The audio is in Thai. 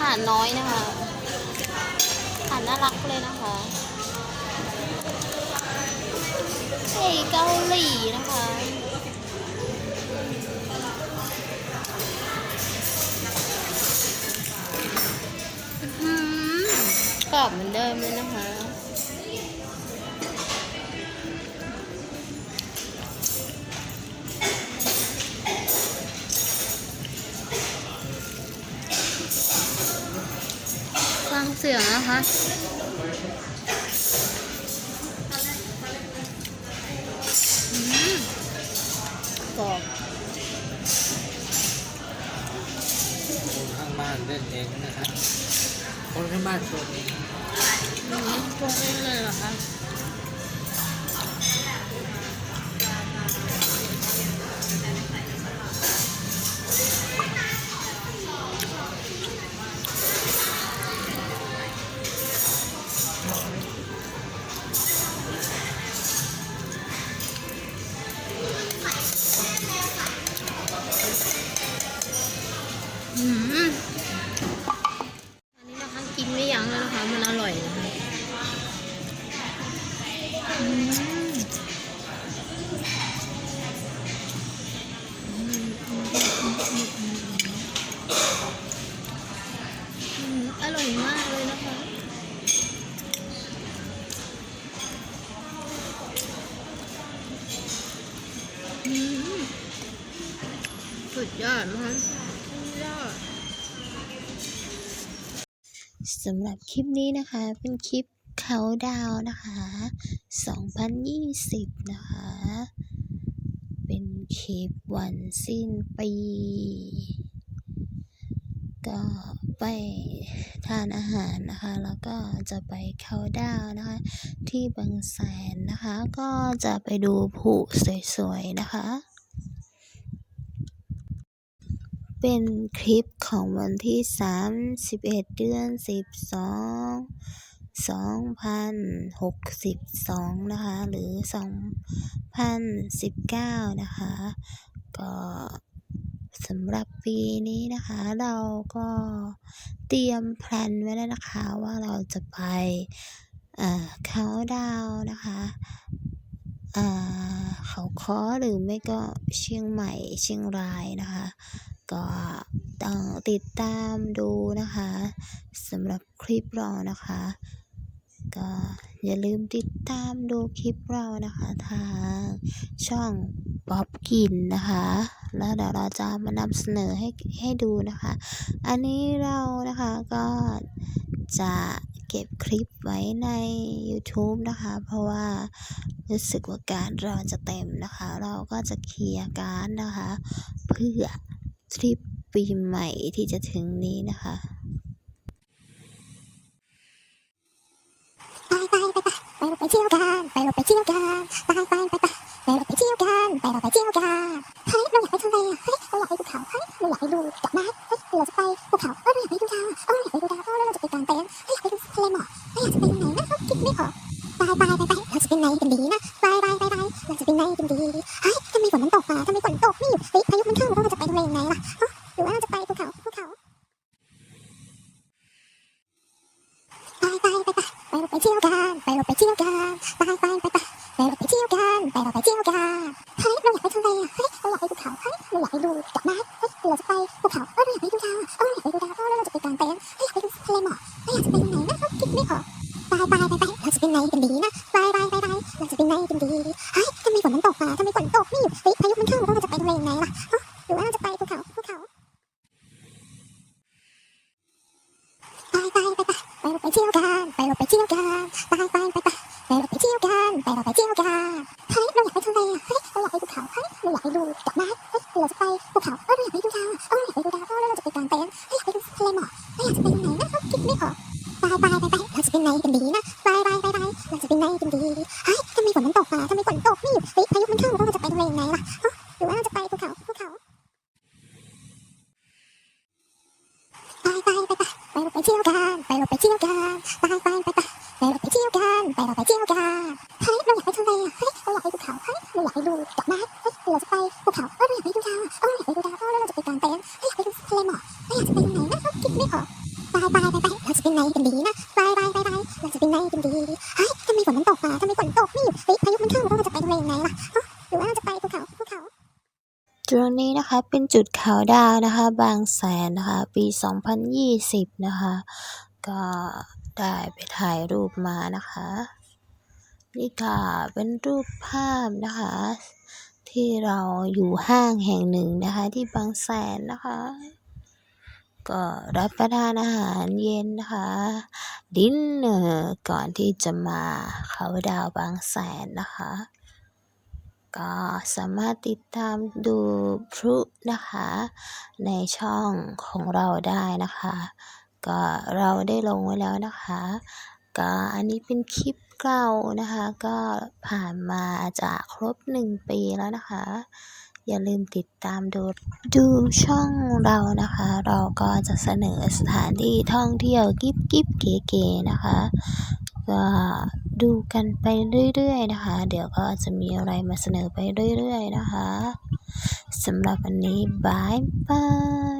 หารน้อยนะคะอาหารน่ารักเลยนะคะเฮ้ยเกาหลีนะคะกรอบเหมือนเดิมเลยนะคะ ฟังเสียงนะคะอืมกรอบคนข้างบ้านเล่นเองนะครับคนข้างบ้านชวนเองอืมปรุงเองเลยเหรอคะ สุดยอดมากสุดยอดสำหรับคลิปนี้นะคะ เป็นคลิปเขาดาวนะคะ 2020 นะคะ เป็นคลิปวันสิ้นปี ก็ไปทานอาหารนะคะ แล้วก็จะไปเขาดาวนะคะ ที่บางแสนนะคะ ก็จะไปดูผุสวยๆ นะคะ เป็นคลิปของวันที่ 31 เดือน 12 2062 นะคะ หรือ 2019 นะคะ ก็สำหรับปีนี้นะคะ เราก็เตรียมแพลนไว้แล้วนะคะว่าเราจะไปเอ่อเขาดาวนะคะอ่าเขาค้อหรือไม่ก็เชียงใหม่เชียงรายนะคะ ก็ต้องติดตามดูนะคะสำหรับคลิปเรานะคะ ก็อย่าลืมติดตามดูคลิปเรานะคะทางช่องป๊อปกินนะคะ แล้วเดี๋ยวเราจะมานำเสนอให้ให้ดูนะคะ อันนี้เรานะคะก็จะเก็บคลิปไว้ใน YouTube นะคะ เพราะว่ารู้สึกว่าการเราจะเต็มนะคะ เราก็จะเคลียร์การนะคะ เพื่อ ทริปปีใหม่ที่จะถึงนี้นะคะไปไปไปไปไปเราไปเที่ยวกันไปเราไปเที่ยวกันไปไปไปไปไปเราไปเที่ยวกันไปเราไปเที่ยวกันเฮ้ยเราอยากไปทะเลอะเฮ้ยเราอยากไปภูเขาเฮ้ยเราอยากไปดูดอกไม้เฮ้ยเราจะไปภูเขาเออเราอยากไปดูดาวเออเราอยากไปดูดาวเออเราจะไปกางเต็นท์เฮ้ยอยากไปดูทะเลหมอกเฮ้ยอยากจะไปยังไงนะคิดไม่ออกไปไปไปไปเราจะเป็นกันดีนะไปไปไปไปเราจะเป็นกันดีเฮ้ยทำไมฝนมันตกอะทำไมฝนตกไม่หยุดเฮ้ยพายุ บายบายบายบายเราจะเป็นไงกันดีนะบายบายบายบายเราจะเป็นไงกันดีเฮ้ยทำไมฝนมันตกอะทำไมฝนตกไม่หยุดเฮ้ยพายุมันเข้าเราจะไปทะเลยังไงล่ะหรือว่าเราจะไปภูเขาภูเขาไปไปไปไปไปเราไปเที่ยวกันไปเราไปเที่ยวกันไปไปไปไปไปเราไปากไปดูดอกไม้เฮ้ยเราจะไปภูเขาเออเราอยากไปดูดาวเอออยากไปดูดาวเออเราจะไปกางเต็นท์เฮ้ยอยากไปดูทะเลหมอกเฮ้ยอยากจะไปตรงไหนนะคิดไม่ออกบายบายบายบายเราจะไปไหนกันดีนะบายบายบายบายเราจะไปไหนกันดีเฮ้ยทำไมฝนมันตกมาทำไมฝนตกไม่หยุดเฮ้ยพายุมันเข้าแล้วเราจะไปทะเลยังไงล่ะหรือว่าเราจะไปภูเขาภูเขาตรงนี้นะคะเป็นจุดขาวดาวนะคะ บางแสนนะคะ ปี 2020 นะคะ ก็ได้ไปถ่ายรูปมานะคะ นี่ค่ะเป็นรูปภาพนะคะ ที่เราอยู่ห้างแห่งหนึ่งนะคะ ที่บางแสนนะคะ ก็รับประทานอาหารเย็นนะคะ ดินเนอร์ก่อนที่จะมาเขาดาวบางแสนนะคะ ก็สามารถติดตามดูพลุนะคะ ในช่องของเราได้นะคะ ก็เราได้ลงไว้แล้วนะคะ ก็อันนี้เป็นคลิปเก่านะคะ ก็ผ่านมาจะครบหนึ่งปีแล้วนะคะ อย่าลืมติดตามดูดูช่องเรานะคะ เราก็จะเสนอสถานที่ท่องเที่ยวกิ๊บกิ๊บเก๋ๆนะคะก็ดูกันไปเรื่อยๆนะคะ เดี๋ยวก็จะมีอะไรมาเสนอไปเรื่อยๆนะคะสำหรับวันนี้บายบาย